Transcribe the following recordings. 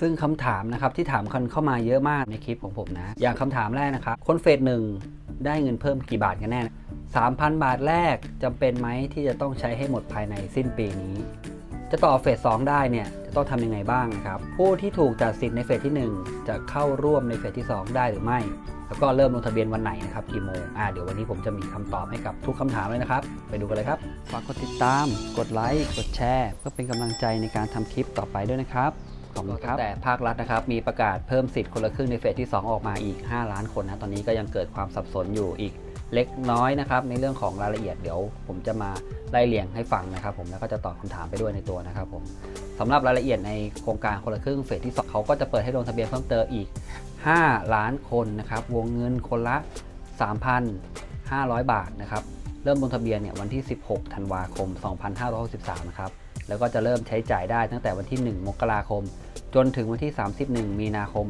ซึ่งคำถามนะครับที่ถามกันเข้ามาเยอะมากในคลิปของผมนะ อย่างคำถามแรกนะครับ คนเฟสหนึ่งได้เงินเพิ่มกี่บาทกันแน่ 3,000 บาทแรกจำเป็นไหมที่จะต้องใช้ให้หมดภายในสิ้นปีนี้ จะต่อเฟส2ได้เนี่ยจะต้องทำยังไงบ้างนะครับ ผู้ที่ถูกตัดสิทธิ์ในเฟสที่ 1 จะเข้าร่วมในเฟสที่ 2 ได้หรือไม่ แล้วก็เริ่มลงทะเบียนวันไหนนะครับกี่โมงอ่าเดี๋ยววันนี้ผมจะมีคำตอบให้กับทุกคำถามเลยนะครับ ไปดูกันเลยครับฝากกดติดตาม กดไลค์กดแชร์ เพื่อเป็นกำลังใจในการทำคลิปต่อไปด้วยนะครับ ขอบคุณครับแต่ภาครัฐนะครับมีประกาศเพิ่มสิทธิ์คนละครึ่งในเฟสที่ 2 ออกมาอีก 5 ล้านคนนะตอนนี้ก็ยังเกิดความสับสนอยู่อีกเล็กน้อยนะครับในเรื่องของรายละเอียดเดี๋ยว ผมจะมาไล่เรียงให้ฟังนะครับ ผมแล้วก็จะตอบคำถามไปด้วยในตัวนะครับผมสำหรับรายละเอียดในโครงการคนละครึ่งเฟสที่2เขาก็จะเปิดให้ลงทะเบียนเพิ่มเติมอีก 5 ล้านคนนะครับวงเงินคนละ 3,500 บาทนะครับเริ่มลงทะเบียนเนี่ยวันที่ 16 ธันวาคม 2563 นะครับ แล้วก็จะเริ่มใช้จ่ายได้ตั้งแต่วันที่ 1 มกราคม จนถึงวันที่ 31 มีนาคม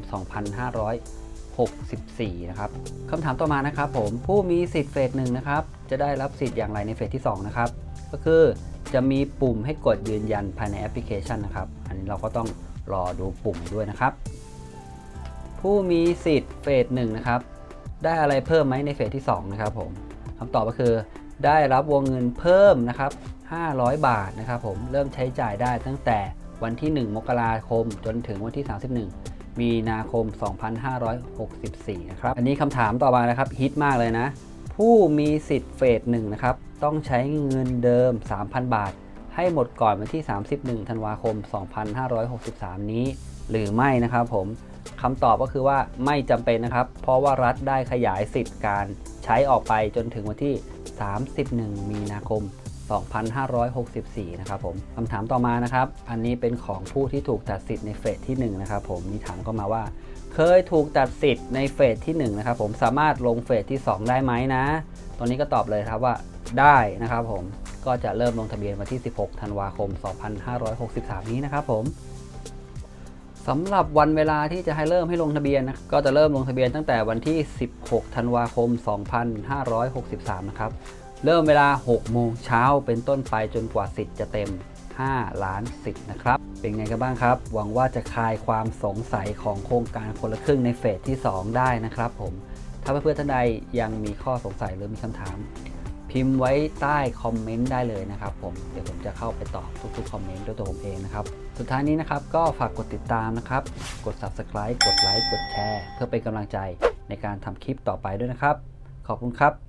2564 นะครับคำถามต่อมานะครับผมผู้มีสิทธิ์เฟสหนึ่งนะครับ จะได้รับสิทธิ์อย่างไรในเฟสที่ 2 นะครับ ก็คือจะมีปุ่มให้กดยืนยันภายในแอปพลิเคชันนะครับ อันนี้เราก็ต้องรอดูปุ่มด้วยนะครับ ผู้มีสิทธิ์เฟสหนึ่งนะครับได้อะไรเพิ่มไหมในเฟสที่2นะครับผมคำตอบก็คือได้รับวงเงินเพิ่มนะครับ 500 บาทนะครับผมเริ่มใช้จ่ายได้ตั้งแต่วันที่ 1 มกราคม จนถึงวันที่ 31 มีนาคม 2564 นะครับ อันนี้คำถามต่อมานะครับฮิตมากเลยนะ ผู้มีสิทธิ์เฟสหนึ่งนะครับ ต้องใช้เงินเดิม 3,000 บาท ให้หมดก่อนวันที่ 31 ธันวาคม 2563 นี้ หรือไม่นะครับผมคำตอบก็คือว่าไม่จำเป็นนะครับ เพราะว่ารัฐได้ขยายสิทธิ์การใช้ออกไปจนถึงวันที่ 31 มีนาคม 2564 นะครับผมคำถามต่อมานะครับ อันนี้เป็นของผู้ที่ถูกตัดสิทธิ์ในเฟสที่1นะครับผมมีถามเข้ามาว่า เคยถูกตัดสิทธิ์ในเฟสที่1นะครับผมสามารถลงเฟสที่ 2 ได้ไหมนะตอนนี้ก็ตอบเลยครับว่าได้นะครับผมก็จะเริ่มลงทะเบียนวันที่ 16 ธันวาคม 2563 นี้นะครับผมสำหรับวันเวลาที่จะให้เริ่มให้ลงทะเบียนนะก็จะเริ่มลงทะเบียนตั้งแต่วันที่ 16 ธันวาคม 2563 นะครับ เริ่มเวลา 6 โมงเช้าเป็นต้นไปจนกว่าสิทธิ์จะเต็ม 5 ล้านสิทธิ์นะครับ เป็นไงกันบ้างครับ หวังว่าจะคลายความสงสัยของโครงการคนละครึ่งในเฟสที่ 2 ได้นะครับผม ถ้าเพื่อนๆท่านใดยังมีข้อสงสัยหรือมีคำถาม พิมพ์ไว้ใต้คอมเมนต์ได้เลยนะครับผม เดี๋ยวผมจะเข้าไปตอบทุกๆคอมเมนต์ด้วยตัวผมเองนะครับ สุดท้ายนี้นะครับก็ฝากกดติดตามนะครับ กด subscribe กดไลค์ กดแชร์ เพื่อเป็นกำลังใจในการทำคลิปต่อไปด้วยนะครับ ขอบคุณครับ